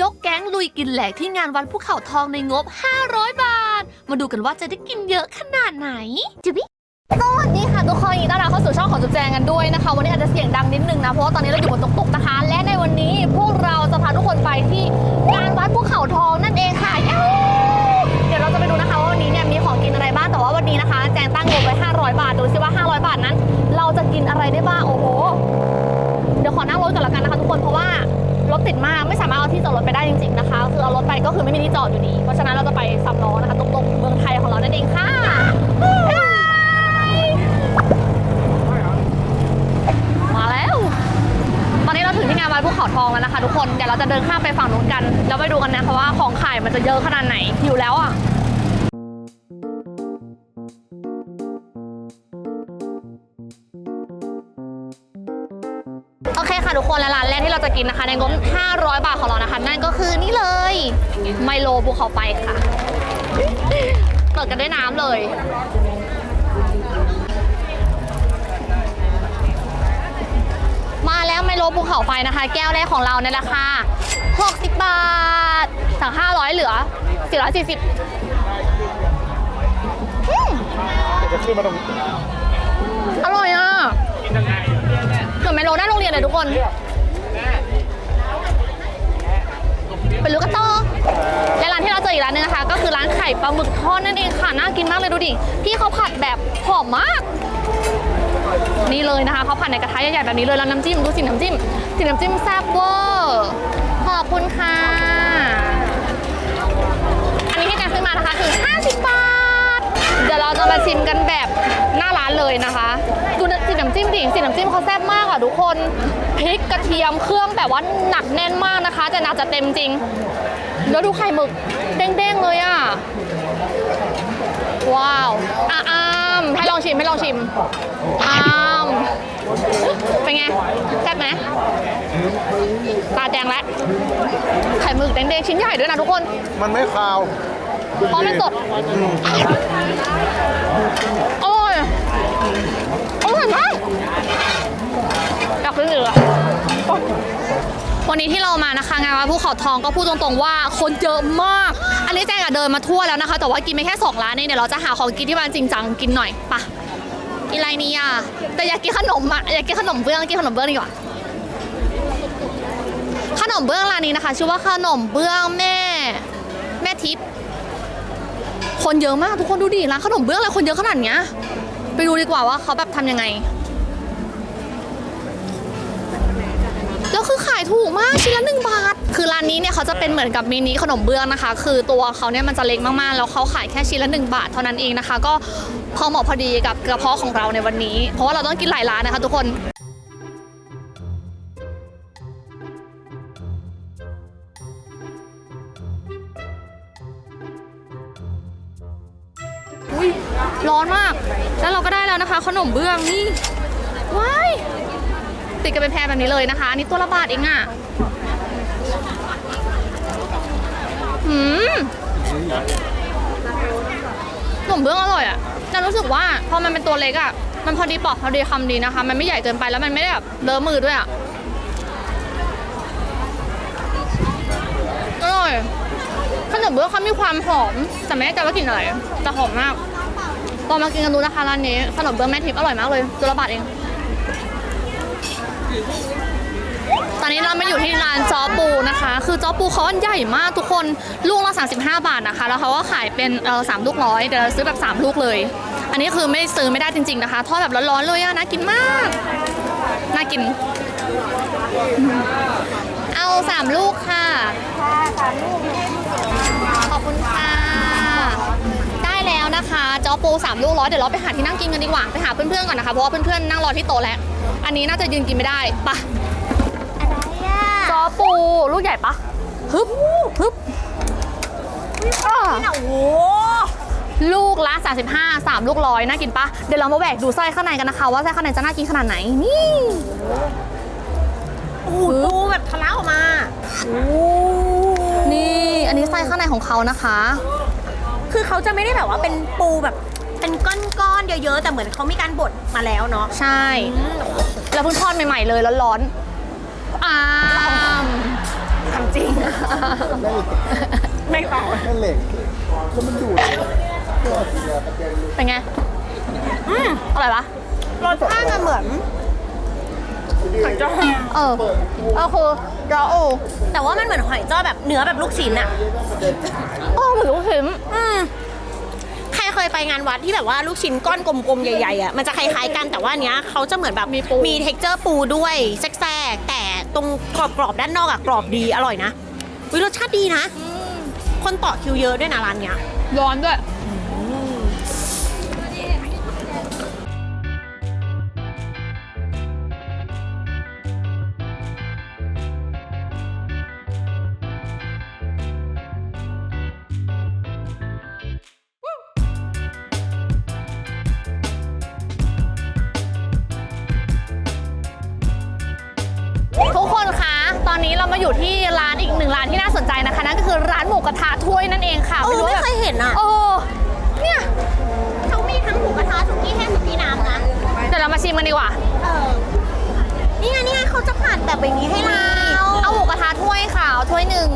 ยกแก๊งลุยกินแหลกที่งานวันภูเขาทองในงบ 500 บาท มาดูกันว่าจะได้กินเยอะขนาดไหนจิบิสวัสดีค่ะทุกคนยินดีต้อนรับเข้าสู่ช่องของจุ๊บแจงกันด้วยนะคะ วันนี้อาจจะเสียงดังนิดนึงนะ เพราะว่าตอนนี้เราอยู่บนตุกๆนะคะ และในวันนี้พวกเราจะพาทุกคนไปที่งานวัดภูเขาทองนั่นเองค่ะยูหูเดี๋ยวเราจะไปดูนะคะว่าวันนี้เนี่ยมีของกินอะไรบ้าง แต่ว่าวันนี้นะคะ แจงตั้งงบไว้ 500 บาท ดูซิว่า 500 บาทนั้น เราจะกินอะไรได้บ้าง โอ้โห ติดมากไม่สามารถเอาที่จอดรถไปได้จริงๆนะคะ คือเอารถไปก็คือไม่มีที่จอดอยู่ดี เพราะฉะนั้นเราจะไปสับล้อนะคะตรงๆเมืองไทยของเรานั่นเองค่ะมาแล้ว ตอนนี้เราถึงที่งานวัดภูเขาทองแล้วนะคะ ทุกคนเดี๋ยวเราจะเดินข้ามไปฝั่งนู้นกันแล้วไปดูกันนะคะว่าของขายมันจะเยอะขนาดไหนหิวแล้วอะ โอเคค่ะทุกคนและร้านแรกที่เราจะกินนะคะในงบ 500 บาทของเรานะคะ นั่นก็คือนี่เลยไมโลภูเขาไฟค่ะเปิดกันด้วยน้ำเลยมาแล้วไมโลภูเขาไฟนะคะ แก้วแรกของเราในราคา 60 บาทจาก500 เหลือ 440อืมจะขึ้นมาตรงอร่อยอะ เหมือนไมโลหน้าโรงเรียนเลยทุกคน เป็นลูกกระต่อและร้านที่เราเจออีกร้านหนึงนะคะ ก็คือร้านไข่ปลาหมึกทอดนั่นเองค่ะ น่ากินมากเลยดูดิ พี่เขาผัดแบบหอมมาก นี่เลยนะคะเขาผัดในกระทะใหญ่ๆแบบนี้เลยแล้วน้ำจิ้มดูสิน้ำจิ้มสิน้ำจิ้มแซ่บเวอร์ขอบคุณค่ะ สีน้ำจิ้มเขาแซ่บมากอะทุกคนพริกกระเทียมเครื่องแบบว่าหนักแน่นมากนะคะแต่หนักจะเต็มจริง แล้วดูไข่หมึกเด้งๆเลยอะว้าวอะอามให้ลองชิมให้ลองชิมอามเป็นไงแซ่บไหมตาแดงแล้วไข่หมึกแดงๆชิ้นใหญ่ด้วยนะทุกคน มันไม่คาวเพราะมันสดอร่อยอร่อยมาก วันนี้ที่เรามานะคะงานวัดภูเขาทองก็พูดตรงๆว่าคนเยอะมาก อันนี้แจงอะเดินมาทั่วแล้วนะคะ แต่ว่ากินไปแค่สองร้านเองเดี๋ยวเราจะหาของกินที่มันจริงจังกินหน่อยปะกินอะไรนี่อะแต่อยากกินขนมอะอยากกินขนมเบื้องกินขนมเบื้องดีกว่าขนมเบื้องร้านนี้นะคะ ชื่อว่าขนมเบื้องแม่ แม่ทิพย์คนเยอะมากทุกคนดูดิร้านขนมเบื้องอะไรคนเยอะขนาดเนี้ยไปดูดีกว่าว่าเขาแบบทำยังไง แล้วคือขายถูกมากชิ้นละหนึ่งบาท คือร้านนี้เนี่ยเขาจะเป็นเหมือนกับมินิขนมเบื้องนะคะ คือตัวเขาเนี่ยมันจะเล็กมากๆ แล้วเขาขายแค่ชิ้นละหนึ่งบาทเท่านั้นเองนะคะ ก็พอเหมาะพอดีกับกระเพาะของเราในวันนี้ เพราะว่าเราต้องกินหลายร้านนะคะ ทุกคนร้อนมาก แล้วเราก็ได้แล้วนะคะ ขนมเบื้องนี่ ว้าย ติดกันเป็นแพรแบบนี้เลยนะคะอันนี้ตัวละบาทเองอะหืมขนมเบื้องอร่อยอะแต่รู้สึกว่าพอมันเป็นตัวเล็กอะมันพอดีปอกพอดีคำดีนะคะ มันไม่ใหญ่เกินไปแล้วมันไม่ได้แบบเลอะมือด้วยอะอร่อยขนมเบื้องเขามีความหอม แต่ไม่แน่ใจว่ากลิ่นอะไรแต่หอมมากลองมากินกันดูนะคะร้านนี้ ขนมเบื้องแม่ทิพย์อร่อยมากเลยตัวละบาทเอง ตอนนี้เรามาอยู่ที่ร้านจอปูนะคะ คือจอปูเขาอันใหญ่มากทุกคนลูกละ35 บาทนะคะ แล้วเขาก็ขายเป็นเออสามลูกร้อยเดี๋ยวเราซื้อแบบ3ลูกเลย อันนี้คือไม่ซื้อไม่ได้จริงๆนะคะทอดแบบร้อนๆเลยอะน่ากินมาก น่ากิน เอาสามลูกค่ะขอบคุณค่ะ ได้แล้วนะคะจอปูสามลูกร้อยเดี๋ยวเราไปหาที่นั่งกินกันดีกว่าไปหาเพื่อนๆก่อนนะคะเพราะว่าเพื่อนๆนั่งรอที่โต๊ะแล้ว อันนี้น่าจะยืนกินไม่ได้ไปะอะไรอะจอปูลูกใหญ่ปะฮึบฮึบอ่าโอ้โหลูกละ 35 3 ลูกร้อยน่ากินปะเดี๋ยวเรามาแหวกดูไส้ข้างในกันนะคะ ว่าไส้ข้างในจะน่ากินขนาดไหนนี่โอ้โหปูแบบทะลักออกมาโอ้นี่ อันนี้ไส้ข้างในของเขานะคะ คือเขาจะไม่ได้แบบว่าเป็นปูแบบเป็นก้อนๆเยอะๆแต่เหมือนเขามีการบดมาแล้วเนาะใช่ อืม แล้วเพิ่งทอดใหม่ๆเลยร้อนๆอ้ามทำจริง ไม่เปล่าแม่เหล็กแล้วมันดูดเป็นไง อืมอร่อยปะรสชาติอะเหมือนหอยจ้อเออเออคือรอโอแต่ว่ามันเหมือนหอยจ้อแบบเนื้อแบบลูกชิ้นอะโอ้เหมือนลูกชิ้นอืมใคร เคยไปงานวัดที่แบบว่าลูกชิ้นก้อนกลมๆใหญ่ๆอะมันจะคล้ายๆกันแต่ว่าอันเนี้ยเขาจะเหมือนแบบมีปู มีเท็กเจอร์ปูด้วยแทรกๆแต่ตรงกรอบๆด้านนอกอะกรอบดีอร่อยนะวิรสชาติดีนะ คนต่อคิวเยอะด้วยนะร้านเนี้ยร้อนด้วย มาอยู่ที่ร้านอีกหนึ่งร้านที่น่าสนใจนะคะนั่นก็คือร้านหมูกระทะถ้วยนั่นเองค่ะเออรู้ไม่ว่าเคยเห็นอะ โอ้เนี่ยเขามีทั้งหมูกระทะสุกี้แห้งสุกี้น้ำนะ เดี๋ยวเรามาชิมกันดีกว่า เออ นี่ไงนี่ไงเขาจะผัดแบบอย่างนี้ให้เราเอาหมูกระทะถ้วยค่ะเอาถ้วยหนึ่ง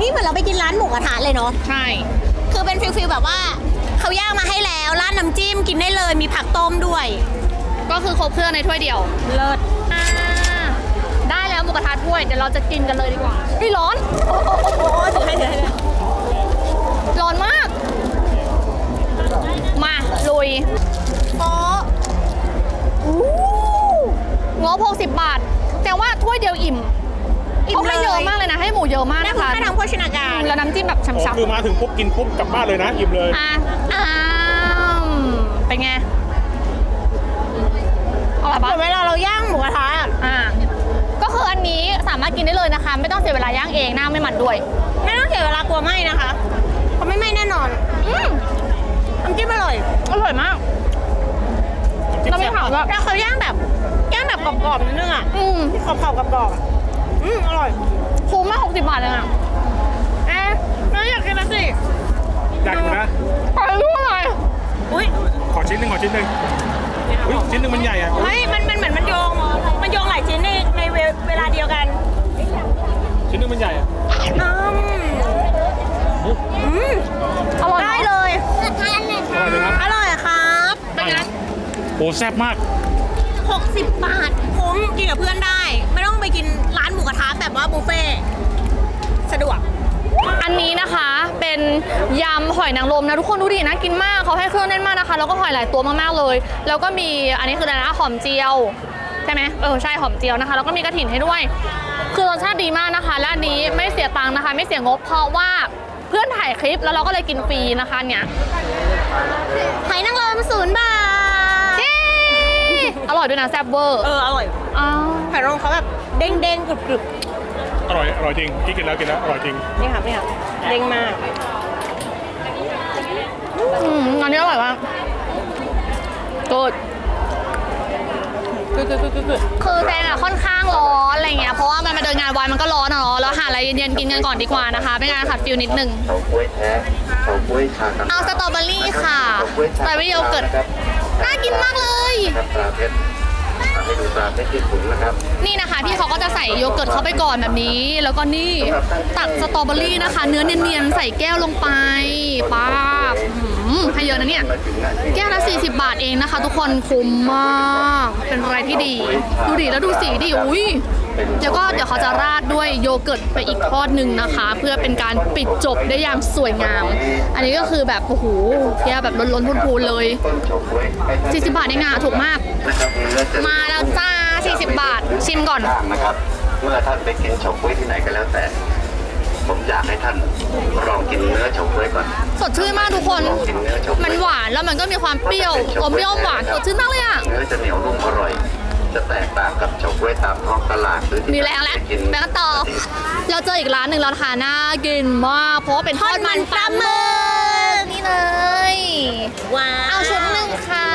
นี่เหมือนเราไปกินร้านหมูกระทะเลยเนาะ ใช่ คือเป็นฟิลฟิลแบบว่าเขาย่างมาให้แล้วราดน้ำจิ้มกินได้เลยมีผักต้มด้วย ก็คือครบเครื่องในถ้วยเดียว เลิศ กระทะถ้วยเดี๋ยวเราจะกินกันเลยดีกว่าเฮ้ยร้อนโอ้โหถือให้ถือให้ร้อนมาก มาลุยโอ้งบ60 บาทแต่ว่าถ้วยเดียวอิ่มเขาให้เยอะมากเลยนะ ให้หมูเยอะมากได้นะคุณคะค่าทางโภชนาการ แล้วน้ำจิ้มแบบอ๋อฉ่ำคือมาถึงปุ๊บกินปุ๊บกลับบ้านเลยนะอิ่มเลยๆอะอ้ามเป็นไงอร่อยปะแต่เวลาเราย่างหมูกระทะอะอ่าก็ คืออันนี้สามารถกินได้เลยนะคะ ไม่ต้องเสียเวลาย่างเองหน้าไม่มันด้วย ไม่ต้องเสียเวลากลัวไหมนะคะเพราะไม่ไหม้แน่นอนอืมน้ำจิ้มอร่อย อร่อยมากเราไม่ถามว่าแล้วเขาย่างแบบย่างแบบกรอบๆนิดนึงอะอืมกรอบๆกรอบๆอะอืมอร่อยคุ้มมาก60บาทเลยอะเอ๊ะไม่อยากกินนะสิอยากอยู่นะไปรู้อะไรอุ้ยขอชิ้นหนึ่งขอชิ้นหนึ่งอุ๊ยชิ้นหนึ่งมันใหญ่อะไม่มันมันเหมือนมันโยง มันโยงหลายชิ้นในในเวเวลาเดียวกันชิ้นหนึ่งมันใหญ่อะอืมอืมอร่อยได้เนอะเลย อร่อยเลยครับอร่อยครับเป็นไงโอ้แซ่บมาก 60 บาทคุ้มกินกับเพื่อนได้ ไม่ต้องไปกินร้านหมูกระทะแบบว่าบุฟเฟ่ต์สะดวก อันนี้นะคะเป็นยำหอยนางรมนะทุกคนดูดิน่ากินมากเขาให้เครื่องแน่นมากนะคะแล้วก็หอยหลายตัวมากๆเลย แล้วก็มีอันนี้คืออะไรนะหอมเจียว ใช่ไหมเออใช่หอมเจียวนะคะ แล้วก็มีกระถิ่นให้ด้วย คือรสชาติดีมากนะคะและอันนี้ไม่เสียตังค์นะคะ ไม่เสียงบเพราะว่าเพื่อนถ่ายคลิปแล้วเราก็เลยกินฟรีนะคะเนี่ยหอยนางรมศูนย์บาทเย้อร่อยด้วยนะแซ่บเวอร์เอออร่อยอ้าวหอยนางรมเขาแบบเด้งเด้งๆกรึบกรึบอร่อยอร่อยจริงกี้กินแล้วกินแล้วอร่อยจริงนี่ค่ะนี่ค่ะเด้งมากอืมอันนี้อร่อยมากกด คือแจงอะค่อนข้างร้อนอะไรเงี้ยเพราะว่ามันมาเดินงานวันมันก็ร้อนอะเนาะแล้วหาอะไรเย็นๆกินกันก่อนดีกว่านะคะเป็นการขัดฟิลนิดนึงเฉาก๊วยแท้เฉาก๊วยชาเอาสตรอเบอรี่ค่ะสตรอเบอรี่โยเกิร์ตน่ากินมากเลยปลาเพชรให้ดูปลาเพชรที่ถุงนะครับนี่นะคะพี่เขาก็จะใส่โยเกิร์ตเข้าไปก่อนแบบนี้ แล้วก็นี่ตักสตรอเบอรี่นะคะ เนื้อเนียนๆใส่แก้วลงไปป้าบให้เยอะนะเนี่ยแก้วละ40 บาทเองนะคะ ทุกคนคุ้มมาก นอะไรที่ดี ดูดิแล้วดูสีดิอุ้ยแล้วก็เดี๋ยวเขาจะราดด้วยโยเกิร์ตไปอีกทอดหนึ่งนะคะ เพื่อเป็นการปิดจบได้อย่างสวยงาม อันนี้ก็คือแบบโอ้โหแก้วแบบล้นๆพูนๆเลย 40 บาทเองอะถูกมาก มาแล้วจ้า 40 บาทชิมก่อนนะครับเมื่อท่านไปกินเฉาก๊วยที่ไหนก็แล้วแต่ ผมอยากให้ท่านลองกินเนื้อเฉาก๊วยก่อน สดชื่นมากทุกคน ลองกินเนื้อเฉาก๊วยมันหวานแล้วมันก็มีความเปรี้ยวอมเปรี้ยวอมหวานสดชื่นมากเลยอะเนื้อจะเหนียวนุ่มอร่อย จะแตกต่างกับเฉาก๊วยตามท้องตลาดหรือที่มีแรงแล้วไปกินไปกันต่อ เราเจออีกร้านหนึ่งแล้วค่ะน่ากินมาก เพราะว่าเป็นทอดมันปลาหมึกนี่เลย ว้าวเอาชุดหนึ่งค่ะ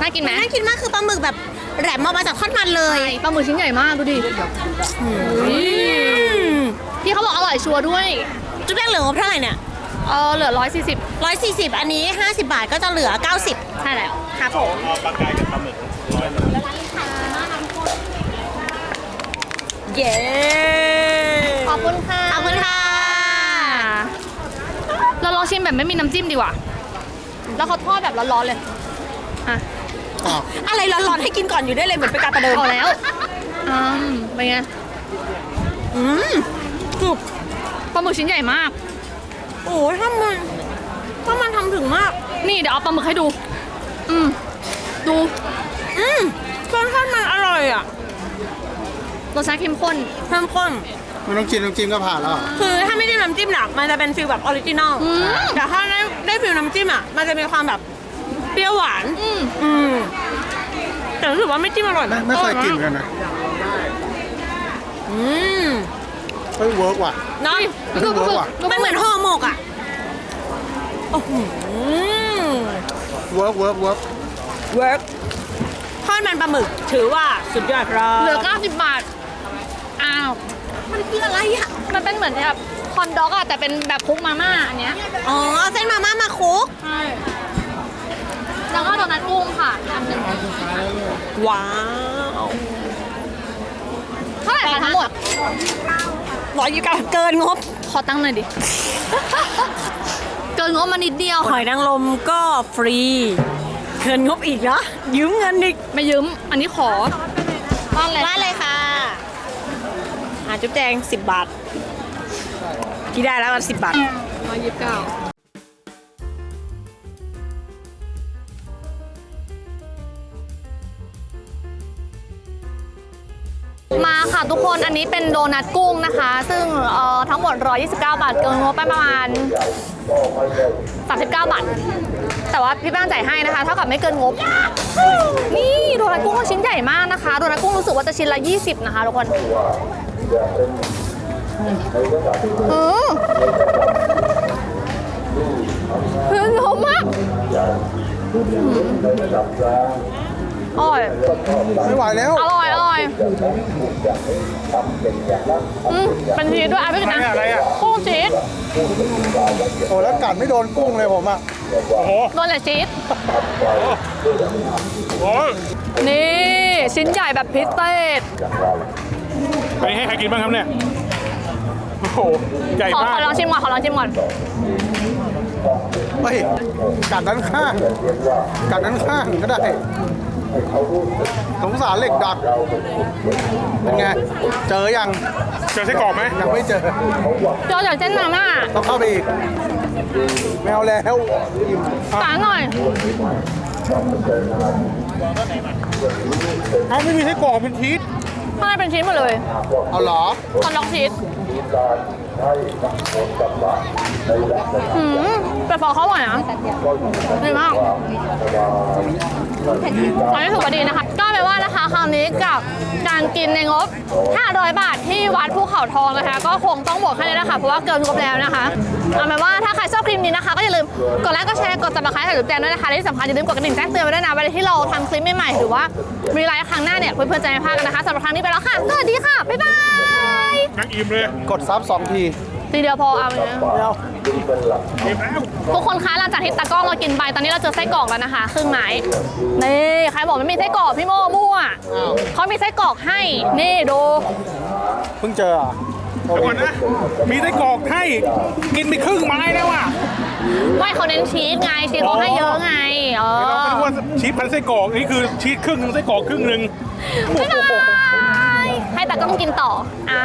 น่ากินไหมน่ากินมากคือปลาหมึกแบบแหลมออกมาจากทอดมันเลใช่ยปลาหมึกชิ้นใหญ่มากดูดิ พี่เขาบอกอร่อยชัวร์ด้วย จุดแรกเหลืองบเท่าไหร่เนี่ยเออเหลือ 140 140 อันนี้ 50 บาทก็จะเหลือ 90 ใช่แล้วครับผมเอาปลากายกับปลาหมึกร้อยหนึ่งอเย้ขอบคุณค่ะขอบคุณค่ะ เราลองชิมแบบไม่มีน้ำจิ้มดีกว่า แล้วเขาทอดแบบร้อนๆเลยอะอะไรร้อนๆให้กินก่อนอยู่ได้เลยเหมือนเป็นการประเดิมเอาแล้วอืมเป็นไงอืมกรุบปลา หมึกชิ้นใหญ่มาก โอ้ยถ้ามันถ้ามันทำถึงมาก นี่เดี๋ยวเอาปลาหมึกให้ดู อืม ดู อืมรสชาติมันอร่อยอะรสชาติเข้มข้น เข้มข้นไม่ต้องกินน้ำจิ้มก็ผ่านแล้วเหรอคือถ้าไม่ได้น้ำจิ้มหนักมันจะเป็นฟิลแบบออริจินอลอืม แต่ถ้าได้ได้ฟิลน้ำจิ้มอะ มันจะมีความแบบเปรี้ยวหวาน อืมอืมแต่รู้สึกว่าไม่จิ้มอร่อยไม่ไม่เคยกินกันนะอืม เฮ้ยเวิร์กว่ะ เนาะไม่เวิร์กว่ะ มันเหมือนห่อหมกอะโอ้โหเวิร์กเวิร์กเวิร์กเวิร์กทอดมันปลาหมึกถือว่าสุดยอดครับเหลือ 90 บาท อ้าว มันคืออะไรอะ มันเป็นเหมือนแบบคอนด็อกอะแต่เป็นแบบคลุกมาม่าอันเนี้ย อ๋อเส้นมาม่ามาคุก ใช่ แล้วก็โดนัทกุ้งค่ะอันหนึ่งว้าว เท่าไหร่คะทั้งหมด ร้อยยี่สิบเก้าเกินงบ ขอตั้งหน่อยดิ เกินงบมานิดเดียวหอยนางรมก็ฟรี เกินงบอีกเหรอยืมเงินอีกไม่ยืมอันนี้ขอบ้านเลยร้านเลยค่ะอ่าจุ๊บแจงสิบบาท กี่ได้แล้วสิบบาทร้อยยี่สิบเก้า มาค่ะทุกคนอันนี้เป็นโดนัทกุ้งนะคะ ซึ่งเอ่อทั้งหมด 129 บาทเกินงบไปประมาณ 39 บาท แต่ว่าพี่แป้งจ่ายให้นะคะเท่ากับไม่เกินงบ นี่โดนัทกุ้งก็ชิ้นใหญ่มากนะคะโดนัทกุ้งรู้สึกว่าจะชิ้นละ 20 นะคะทุกคนอือเพื่อนเยอะมากอร่อย ไม่ไหวแล้ว อร่อย อร่อยอืมเป็นชีสด้วยอะพี่กินนะอะไรอะกุ้งชีสโอ้แล้วกัดไม่โดนกุ้งเลยผมอะ โอ้โหโดนแต่ชีสโอ้ยนี่ชิ้นใหญ่แบบพิเศษไปให้ใครกินบ้างครับเนี่ย โอ้โห ใหญ่ขอมาขก อลองชิมก่อนขอลองชิมก่อนเฮ้ยกัดด้านข้างกัดด้านข้างก็ได้ สงสารเหล็กดัดเป็นไง เจอยังเจอไส้กรอกไหมยังไม่เจอเจอจากเส้นมาม่าต้องเข้าไปอีกไม่เอาแล้ว ฝาหน่อยเอ้าไม่มีไส้กรอกเป็นชีสข้างในเป็นชีสหมดเลยเอาเหรอคอนด็อกชีสหืมแต่ฟองเขาอร่อยนะดีมาก อันนี้ถือว่าดีนะคะ ก็แปลว่านะคะคราวนี้กับการกินในงบ 500 บาทที่วัดภูเขาทองนะคะ ก็คงต้องบวกแค่นี้นะคะเพราะว่าเกินงบแล้วนะคะเอาเป็นว่าถ้าใครชอบคลิปนี้นะคะ ก็อย่าลืมกดไลค์กดแชร์กดติดตามให้กับแจงด้วยนะคะและที่สำคัญอย่าลืมกดกระดิ่งแจ้งเตือนไว้ด้วยนะเวลาที่เราทำคลิปใหม่ๆหรือว่ามีไลฟ์ครั้งหน้าเนี่ยเพื่อนๆจะไม่พลาดกันนะคะสำหรับครั้งนี้ไปแล้วค่ะสวัสดีค่ะบ๊ายบาย นั่งอิ่มเลย กดซับสองที ทีเดียวพอเอาเลยนะไม่เอาอิ่มแล้วทุกคนคะหลังจากที่ตากล้องเรากินไปตอนนี้เราเจอไส้กรอกแล้วนะคะครึ่งไม้นี่ใครบอกไม่มีไส้กรอกพี่โม่มั่วอ้าวเขามีไส้กรอกให้นี่ดูเพิ่งเจอเหรอะเดี๋ยวก่อนนะมีไส้กรอกให้กินไปครึ่งไม้แล้วอะไม่เขาเน้นชีสไงชีสเขาให้เยอะไงเอเราอไม่รู้ว่าชีสพันไส้กรอกนี่คือชีสครึ่งหนึงไส้กรอกครึ่งหนึ่งบ๊ายบายให้ตากล้องกินต่ออ่า